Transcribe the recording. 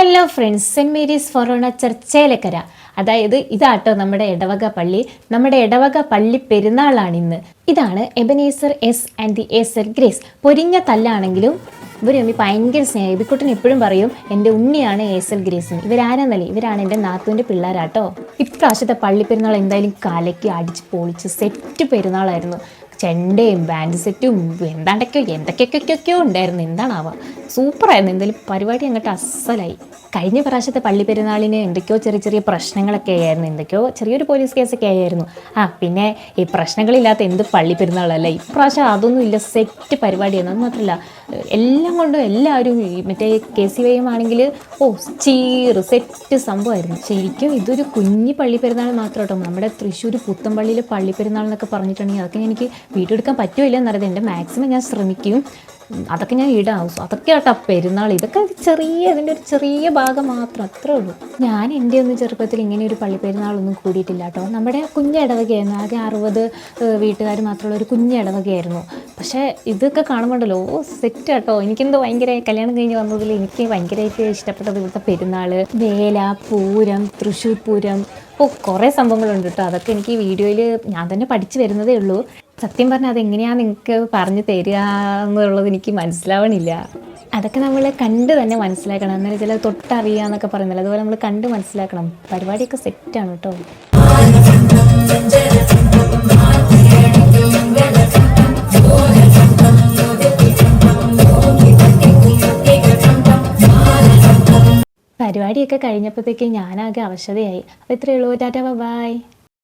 Hello friends Saint Mary's Forane ചർച്ചയിലക്കര അതായത് ഇതാട്ടോ നമ്മുടെ ഇടവക പള്ളി. നമ്മുടെ ഇടവക പള്ളി പെരുന്നാളാണ് ഇന്ന്. ഇതാണ് Ebenezer S and the Acer Grace പൊരിഞ്ഞ തല്ലാണെങ്കിലും ഇവർ തമ്മിൽ ഭയങ്കര സ്നേഹം. ഇബിക്കുട്ടൻ എപ്പോഴും പറയും എന്റെ ഉണ്ണിയാണ് ഏസൽ ഗ്രേസ് ഗ്രേസിന് ഇവരാരെന്നല്ലേ? ഇവരാണ് എന്റെ നാത്തുവിന്റെ പിള്ളേരാട്ടോ. ഇപ്രാവശ്യത്തെ പള്ളി പെരുന്നാൾ എന്തായാലും കലക്കി അടിച്ച് പൊളിച്ച് സെറ്റ് പെരുന്നാളായിരുന്നു. ചെണ്ടയും ബാൻഡ് സെറ്റും എന്താണ്ടൊക്കെയോ എന്തൊക്കെയൊക്കെയൊക്കെയോ ഉണ്ടായിരുന്നു. എന്താണാവുക സൂപ്പറായിരുന്നു എന്തായാലും പരിപാടി അങ്ങോട്ട് അസ്സലായി കഴിഞ്ഞ പ്രാവശ്യത്തെ പള്ളി പെരുന്നാളിന് എന്തൊക്കെയോ ചെറിയ ചെറിയ പ്രശ്നങ്ങളൊക്കെ ആയിരുന്നു. എന്തൊക്കെയോ ചെറിയൊരു പോലീസ് കേസൊക്കെ ആയിരുന്നു. ആ പിന്നെ ഈ പ്രശ്നങ്ങളില്ലാത്ത എന്ത് പള്ളി പെരുന്നാളല്ല? ഇപ്രാവശ്യം അതൊന്നും ഇല്ല സെറ്റ് പരിപാടിയാണ്. അത് മാത്രമല്ല എല്ലാം കൊണ്ടും എല്ലാവരും മറ്റേ കെ സി വൈ ആണെങ്കിൽ ഓ ചീറ് സെറ്റ് സംഭവമായിരുന്നു. ശരിക്കും ഇതൊരു കുഞ്ഞി പള്ളി പെരുന്നാൾ മാത്രം കേട്ടോ. നമ്മുടെ തൃശ്ശൂർ പുത്തമ്പള്ളിയിലെ പള്ളി പെരുന്നാൾ എന്നൊക്കെ പറഞ്ഞിട്ടുണ്ടെങ്കിൽ അതൊക്കെ എനിക്ക് വീഡിയോ എടുക്കാൻ പറ്റുമില്ല എന്നറിയത് എന്റെ മാക്സിമം ഞാൻ ശ്രമിക്കും. അതൊക്കെ ഞാൻ ഇടാം. അതൊക്കെ കേട്ടോ. പെരുന്നാൾ ഇതൊക്കെ ചെറിയ അതിന്റെ ഒരു ചെറിയ ഭാഗം മാത്രം അത്രേ ഉള്ളൂ. ഞാൻ എന്റെ ഒന്നും ചെറുപ്പത്തിൽ ഇങ്ങനെ ഒരു പള്ളി പെരുന്നാളൊന്നും കൂടിയിട്ടില്ല കേട്ടോ. നമ്മുടെ കുഞ്ഞിടവകയായിരുന്നു. ആകെ അറുപത് വീട്ടുകാർ മാത്രമുള്ള ഒരു കുഞ്ഞ ഇടവകയായിരുന്നു പക്ഷേ ഇതൊക്കെ കാണുമ്പോണ്ടല്ലോ ഓ സെറ്റ് കേട്ടോ എനിക്കെന്തോ ഭയങ്കര കല്യാണം കഴിഞ്ഞ് വന്നതിൽ എനിക്ക് ഭയങ്കരമായിട്ട് ഇഷ്ടപ്പെട്ടത് ഇവിടുത്തെ പെരുന്നാൾ വേല പൂരം തൃശ്ശൂർ പൂരം. ഓ കുറേ സംഭവങ്ങളുണ്ട് കേട്ടോ. അതൊക്കെ എനിക്ക് വീഡിയോയിൽ ഞാൻ തന്നെ പഠിച്ചു വരുന്നതേ ഉള്ളൂ. സത്യം പറഞ്ഞാൽ അതെങ്ങനെയാണ് നിങ്ങൾക്ക് പറഞ്ഞു തരിക എന്നുള്ളത് എനിക്ക് മനസ്സിലാവണില്ല. അതൊക്കെ നമ്മൾ കണ്ട് തന്നെ മനസ്സിലാക്കണം. എന്നാൽ ചില തൊട്ടറിയുക എന്നൊക്കെ പറയുന്നില്ല? അതുപോലെ നമ്മൾ കണ്ട് മനസ്സിലാക്കണം. പരിപാടിയൊക്കെ സെറ്റാണ് കേട്ടോ. പരിപാടിയൊക്കെ കഴിഞ്ഞപ്പോഴത്തേക്ക് ഞാനാകെ അവശതയായി. അപ്പോൾ ഇത്രയേ ഉള്ളൂ. Tata bye.